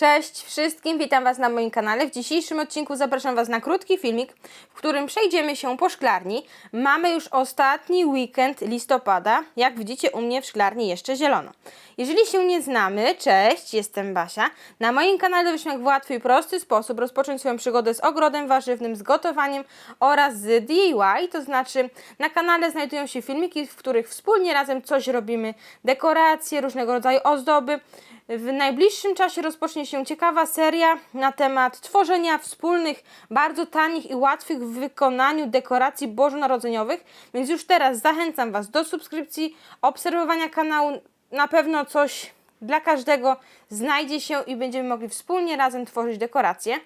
Cześć wszystkim, witam Was na moim kanale. W dzisiejszym odcinku zapraszam Was na krótki filmik, w którym przejdziemy się po szklarni. Mamy już ostatni weekend listopada. Jak widzicie, u mnie w szklarni jeszcze zielono. Jeżeli się nie znamy, cześć, jestem Basia. Na moim kanale byśmy w łatwy i prosty sposób rozpocząć swoją przygodę z ogrodem warzywnym, z gotowaniem oraz z DIY, to znaczy na kanale znajdują się filmiki, w których wspólnie razem coś robimy, dekoracje, różnego rodzaju ozdoby. W najbliższym czasie rozpocznie się ciekawa seria na temat tworzenia wspólnych, bardzo tanich i łatwych w wykonaniu dekoracji bożonarodzeniowych, więc już teraz zachęcam Was do subskrypcji, obserwowania kanału. Na pewno coś dla każdego znajdzie się i będziemy mogli wspólnie razem tworzyć dekoracje.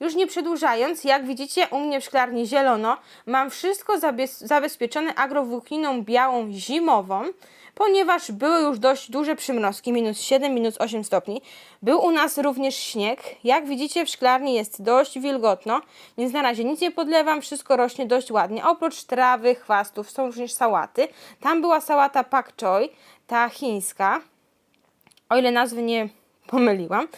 Już nie przedłużając, jak widzicie u mnie w szklarni zielono, mam wszystko zabez- zabezpieczone agrowłókniną białą zimową, ponieważ były już dość duże przymrozki, minus 7, minus 8 stopni. Był u nas również śnieg. Jak widzicie w szklarni jest dość wilgotno, więc na razie nic nie podlewam, wszystko rośnie dość ładnie. Oprócz trawy, chwastów są również sałaty. Tam była sałata pak choi, ta chińska, o ile nazwy nie pomyliłam,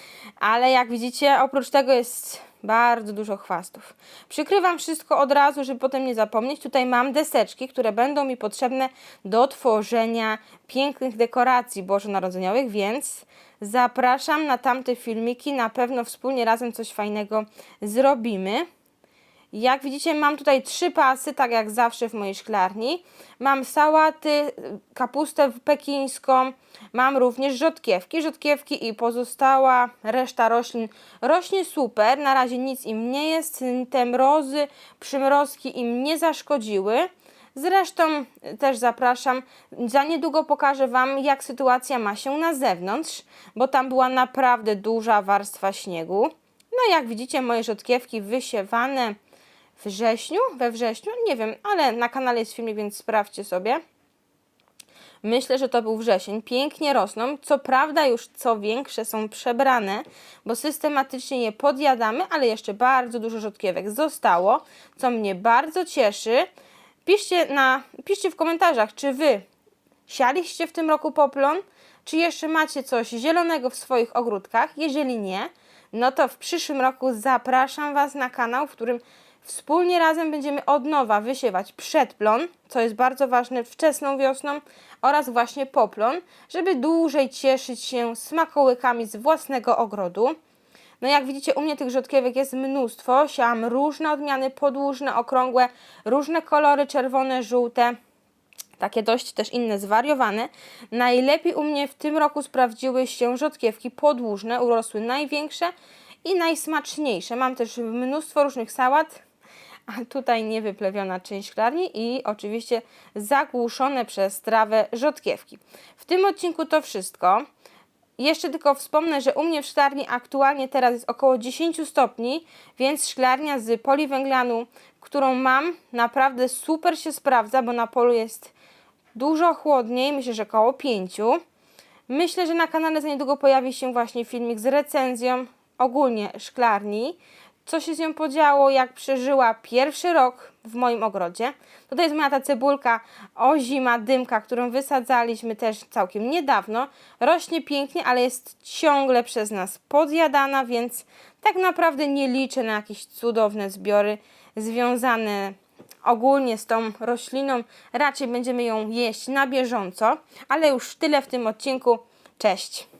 ale jak widzicie, oprócz tego jest bardzo dużo chwastów. Przykrywam wszystko od razu, żeby potem nie zapomnieć. Tutaj mam deseczki, które będą mi potrzebne do tworzenia pięknych dekoracji bożonarodzeniowych, więc zapraszam na tamte filmiki. Na pewno wspólnie razem coś fajnego zrobimy. Jak widzicie, mam tutaj trzy pasy, tak jak zawsze w mojej szklarni. Mam sałaty, kapustę pekińską, mam również rzodkiewki. Rzodkiewki i pozostała reszta roślin rośnie super. Na razie nic im nie jest. Te mrozy, przymrozki im nie zaszkodziły. Zresztą też zapraszam, za niedługo pokażę Wam, jak sytuacja ma się na zewnątrz, bo tam była naprawdę duża warstwa śniegu. No jak widzicie, moje rzodkiewki wysiewane wrześniu, we wrześniu, nie wiem, ale na kanale jest filmik, więc sprawdźcie sobie. Myślę, że to był wrzesień. Pięknie rosną. Co prawda już co większe są przebrane, bo systematycznie je podjadamy, ale jeszcze bardzo dużo rzodkiewek zostało, co mnie bardzo cieszy. Piszcie, na, piszcie w komentarzach, czy Wy sialiście w tym roku poplon, czy jeszcze macie coś zielonego w swoich ogródkach. Jeżeli nie, no to w przyszłym roku zapraszam Was na kanał, w którym Wspólnie razem będziemy od nowa wysiewać przedplon, co jest bardzo ważne wczesną wiosną oraz właśnie poplon, żeby dłużej cieszyć się smakołykami z własnego ogrodu. No jak widzicie, u mnie tych rzodkiewek jest mnóstwo. Siałam różne odmiany, podłużne, okrągłe, różne kolory, czerwone, żółte. Takie dość też inne, zwariowane. Najlepiej u mnie w tym roku sprawdziły się rzodkiewki podłużne, urosły największe i najsmaczniejsze. Mam też mnóstwo różnych sałat, a tutaj niewyplewiona część szklarni i oczywiście zagłuszone przez trawę rzodkiewki. W tym odcinku to wszystko. Jeszcze tylko wspomnę, że u mnie w szklarni aktualnie teraz jest około 10 stopni, więc szklarnia z poliwęglanu, którą mam, naprawdę super się sprawdza, bo na polu jest dużo chłodniej, myślę, że około 5. Myślę, że na kanale za niedługo pojawi się właśnie filmik z recenzją ogólnie szklarni, co się z nią podziało, jak przeżyła pierwszy rok w moim ogrodzie. Tutaj jest moja ta cebulka ozima dymka, którą wysadzaliśmy też całkiem niedawno. Rośnie pięknie, ale jest ciągle przez nas podjadana, więc tak naprawdę nie liczę na jakieś cudowne zbiory związane ogólnie z tą rośliną. Raczej będziemy ją jeść na bieżąco, ale już tyle w tym odcinku. Cześć!